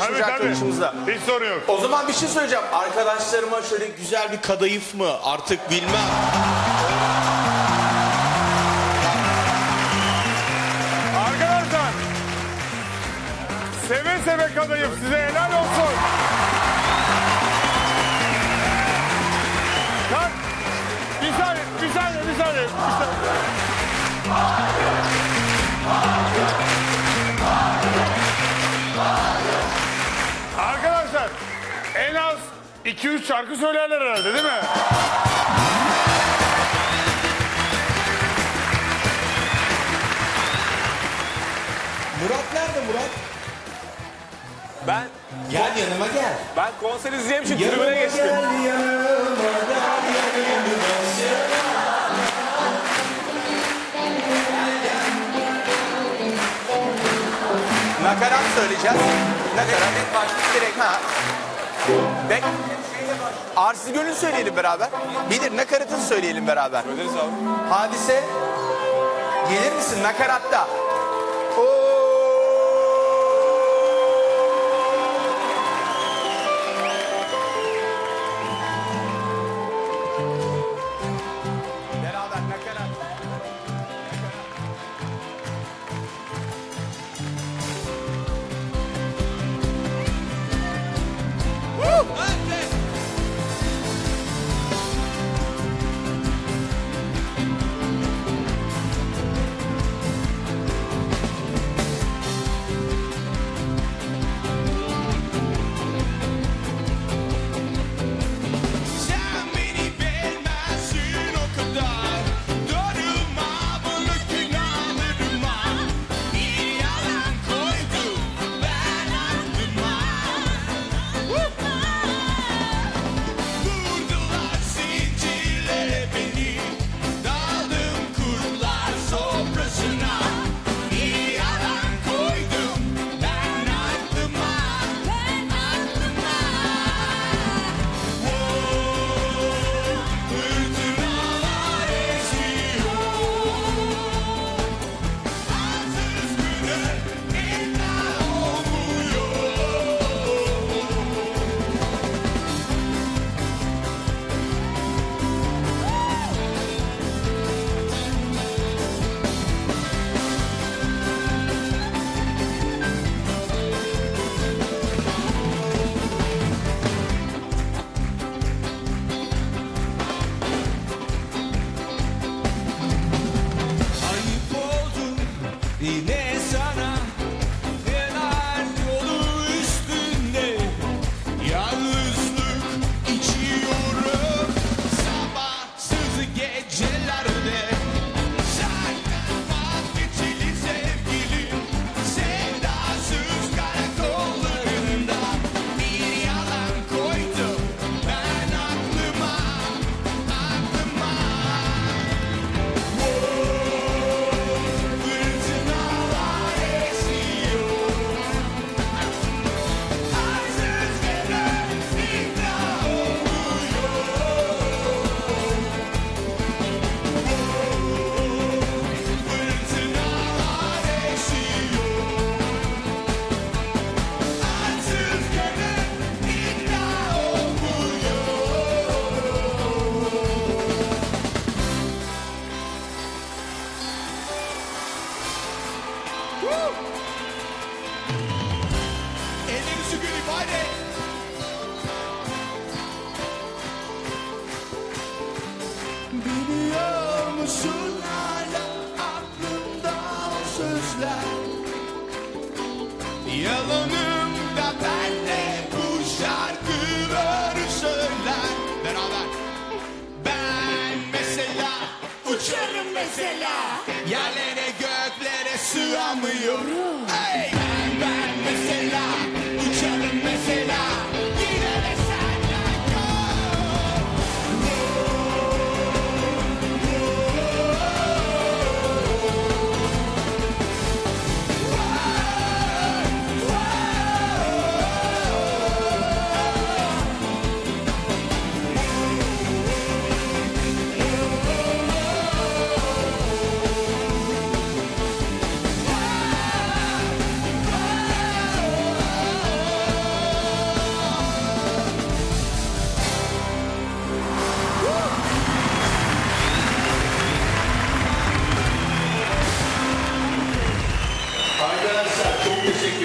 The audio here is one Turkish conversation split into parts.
arkadaşımızla. Hiç sorun yok. O zaman bir şey söyleyeceğim. Arkadaşlarıma şöyle güzel bir kadayıf mı artık bilmem. Arkadaşlar. Seve seve kadayıf size helal olsun. Kalk. Bir saniye, bir saniye, bir saniye. Bir saniye. Az 2-3 şarkı söylerler herhalde değil mi? Murat nerede Murat? Ben Gel yanıma gel. ben konser izleyeyim için tribüne geçtim. gel yanıma gel yanıma Nakarat söyleyeceğiz. Nakarat ilk başta direkt ha. Bek. Arsiz Gönül söyleyelim beraber. Bilir nakaratını söyleyelim beraber. Öderiz abi. Hadise. Gelir misin nakaratta? Sözler. Yalanımda ben de bu şarkıları söyler. Beraber. Ben mesela uçarım mesela. Yerlere göklere sığamıyorum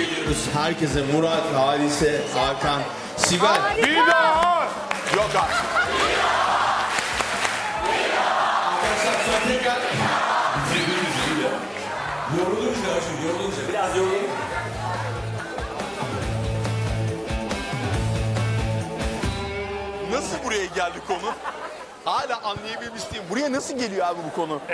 ediyoruz. Herkese Murat, Hadise, Hakan, Sibel. Bir daha. Yok abi. Tekrar Nasıl buraya geldi konu? Hala anlayabilmiş değilim. Buraya nasıl geliyor abi bu konu?